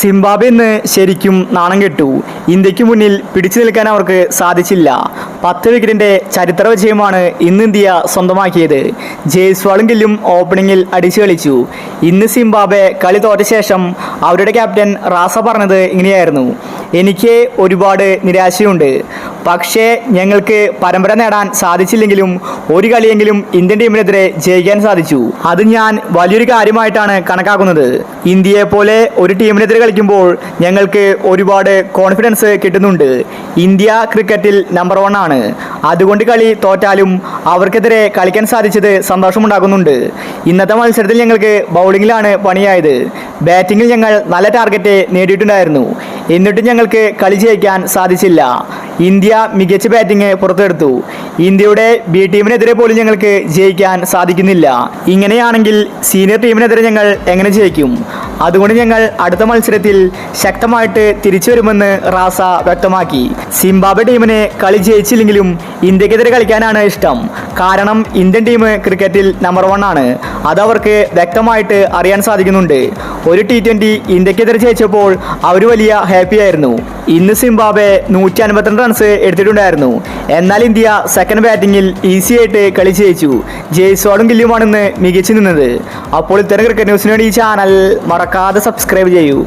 Zimbabwe ഇന്ന് ശരിക്കും നാണം കെട്ടു. ഇന്ത്യയ്ക്ക് മുന്നിൽ പിടിച്ചു നിൽക്കാൻ അവർക്ക് സാധിച്ചില്ല. പത്ത് വിക്കറ്റിന്റെ ചരിത്ര വിജയമാണ് ഇന്ന് ഇന്ത്യ സ്വന്തമാക്കിയത്. ജയ്സ്വാളും ഗില്ലും ഓപ്പണിംഗിൽ അടിച്ചു കളിച്ചു. ഇന്ന് സിംബാബ്വെ കളി തോറ്റ ശേഷം അവരുടെ ക്യാപ്റ്റൻ റാസ പറഞ്ഞത് ഇങ്ങനെയായിരുന്നു. എനിക്ക് ഒരുപാട് നിരാശയുണ്ട്. പക്ഷേ ഞങ്ങൾക്ക് പരമ്പര നേടാൻ സാധിച്ചില്ലെങ്കിലും ഒരു കളിയെങ്കിലും ഇന്ത്യൻ ടീമിനെതിരെ ജയിക്കാൻ സാധിച്ചു. അത് ഞാൻ വലിയൊരു കാര്യമായിട്ടാണ് കണക്കാക്കുന്നത്. ഇന്ത്യയെ പോലെ ഒരു ടീമിനെതിരെ കളിക്കുമ്പോൾ ഞങ്ങൾക്ക് ഒരുപാട് കോൺഫിഡൻസ് കിട്ടുന്നുണ്ട്. ഇന്ത്യ ക്രിക്കറ്റിൽ നമ്പർ വൺ ആണ്. അതുകൊണ്ട് കളി തോറ്റാലും അവർക്കെതിരെ കളിക്കാൻ സാധിച്ചത് സന്തോഷമുണ്ടാക്കുന്നുണ്ട് ഇന്നത്തെ മത്സരത്തിൽ ഞങ്ങൾക്ക് ബൗളിങ്ങിലാണ് പണിയായത്. ബാറ്റിങ്ങിൽ ഞങ്ങൾ നല്ല ടാർഗറ്റ് നേടിയിട്ടുണ്ടായിരുന്നു. എന്നിട്ടും ഞങ്ങൾക്ക് കളി ജയിക്കാൻ സാധിച്ചില്ല. ഇന്ത്യ മികച്ച ബാറ്റിംഗ് പുറത്തെടുത്തു. ഇന്ത്യയുടെ ബി ടീമിനെതിരെ പോലും ഞങ്ങൾക്ക് ജയിക്കാൻ സാധിക്കുന്നില്ല. ഇങ്ങനെയാണെങ്കിൽ സീനിയർ ടീമിനെതിരെ ഞങ്ങൾ എങ്ങനെ ജയിക്കും? അതുകൊണ്ട് ഞങ്ങൾ അടുത്ത മത്സരത്തിൽ ശക്തമായിട്ട് തിരിച്ചു വരുമെന്ന് റാസ വ്യക്തമാക്കി. സിംബാബ്വെ ടീമിനെ കളി ജയിച്ചില്ലെങ്കിലും ഇന്ത്യക്കെതിരെ കളിക്കാനാണ് ഇഷ്ടം. കാരണം ഇന്ത്യൻ ടീം ക്രിക്കറ്റിൽ നമ്പർ വൺ ആണ്. അതവർക്ക് വ്യക്തമായിട്ട് അറിയാൻ സാധിക്കുന്നുണ്ട്. ഒരു ടി ട്വന്റി ഇന്ത്യക്കെതിരെ ജയിച്ചപ്പോൾ അവർ വലിയ ഹാപ്പി ആയിരുന്നു. ഇന്ന് സിംബാബെ നൂറ്റി അൻപത്തിരണ്ട് റൺസ് എടുത്തിട്ടുണ്ടായിരുന്നു. എന്നാൽ ഇന്ത്യ സെക്കൻഡ് ബാറ്റിംഗിൽ ഈസി ആയിട്ട് കളി ജയിച്ചു. ജയ്സോളും ഗില്ലുമാണ് ഇന്ന് മികച്ചു നിന്നത്. അപ്പോൾ ഇത്തരം ക്രിക്കറ്റ് ന്യൂസിന് വേണ്ടി ഈ ചാനൽ മറക്കാതെ സബ്സ്ക്രൈബ് ചെയ്യൂ.